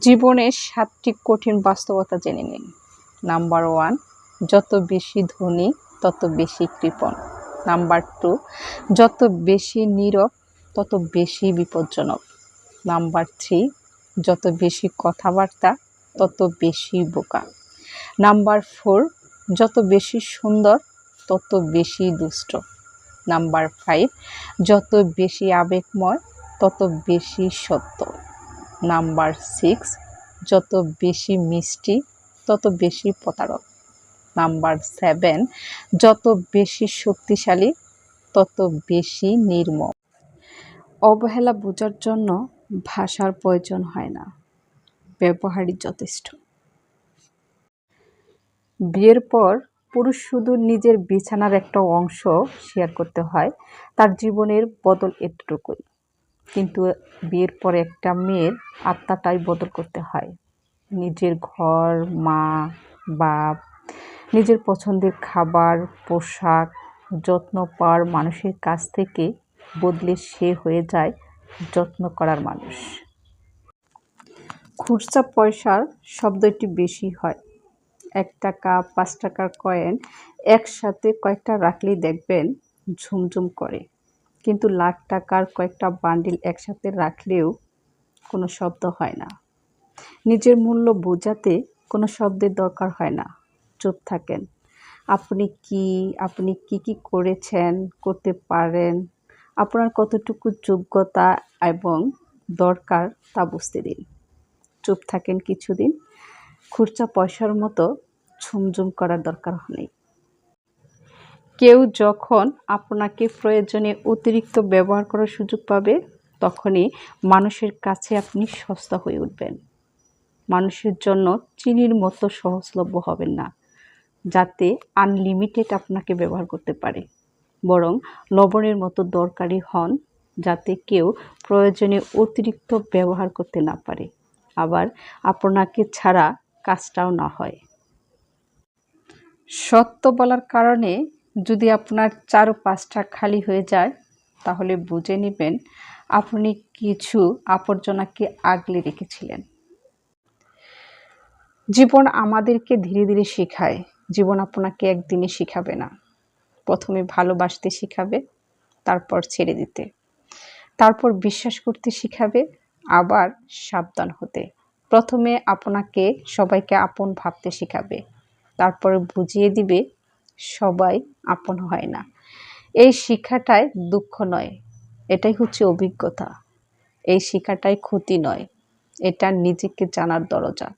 জীবনের সাতটি কঠিন বাস্তবতা জেনে নিন। নাম্বার ওয়ান, যত বেশি ধনী, তত বেশি কৃপণ। নাম্বার টু, যত বেশি নীরব, তত বেশি বিপজ্জনক। নাম্বার থ্রি, যত বেশি কথাবার্তা, তত বেশি বোকা। নাম্বার ফোর, যত বেশি সুন্দর, তত বেশি দুষ্ট। নাম্বার ফাইভ, যত বেশি আবেগময়, তত বেশি সত্য। নাম্বার সিক্স, যত বেশি মিষ্টি, তত বেশি প্রতারক। নাম্বার সেভেন, যত বেশি শক্তিশালী, তত বেশি নির্মম। অবহেলা বোঝার জন্য ভাষার প্রয়োজন হয় না। ব্যবহারই যথেষ্ট। বিয়ের পর পুরুষ শুধু নিজের বিছানার একটা অংশ শেয়ার করতে হয়, তার জীবনের বদল এতটুকুই। কিন্তু বিয়ের পর একটা মেয়ের আত্মাটাই বদল করতে হয়। নিজের ঘর, মা, বাপ, নিজের পছন্দের খাবার, পোশাক, যত্ন পাওয়ার মানুষের কাছ থেকে বদলে সে হয়ে যায় যত্ন করার মানুষ। খুচরা পয়সার শব্দটি বেশি হয়। এক টাকা, পাঁচ টাকার কয়েন একসাথে কয়েকটা রাখলেই দেখবেন ঝুমঝুম করে। কিন্তু লাখ টাকার কয়েকটা বান্ডিল একসাথে রাখলেও কোনো শব্দ হয় না। নিজের মূল্য বোঝাতে কোনো শব্দের দরকার হয় না। চুপ থাকেন। আপনি কি আপনি কি কি করেছেন, করতে পারেন, আপনার কতটুকু যোগ্যতা এবং দরকার তা বুঝতে দিন। চুপ থাকেন কিছুদিন। খুচরা পয়সার মতো ঝুমঝুম করার দরকার নেই। কেউ যখন আপনাকে প্রয়োজনে অতিরিক্ত ব্যবহার করার সুযোগ পাবে, তখনই মানুষের কাছে আপনি সস্তা হয়ে উঠবেন। মানুষের জন্য চিনির মতো সহজলভ্য হবেন না, যাতে আনলিমিটেড আপনাকে ব্যবহার করতে পারে। বরং লবণের মতো দরকারি হন, যাতে কেউ প্রয়োজনে অতিরিক্ত ব্যবহার করতে না পারে। আবার আপনাকে ছাড়া কাজটাও না হয়। সত্য বলার কারণে যদি আপনার চারপাশটা খালি হয়ে যায়, তাহলে বুঝে নেবেন আপনি কিছু আবর্জনাকে আগলে রেখেছিলেন। জীবন আমাদেরকে ধীরে ধীরে শেখায়, জীবন আপনাকে একদিনে শেখাবে না। প্রথমে ভালোবাসতে শেখাবে, তারপর ছেড়ে দিতে। তারপর বিশ্বাস করতে শেখাবে, আবার সাবধান হতে। প্রথমে আপনাকে সবাইকে আপন ভাবতে শেখাবে, তারপরে বুঝিয়ে দিবে সবাই আপন হয় না। এই শিক্ষাটাই দুঃখ নয়, এটাই হচ্ছে অভিজ্ঞতা। এই শিক্ষাটাই ক্ষতি নয়, এটা নিজেকে জানার দরজা।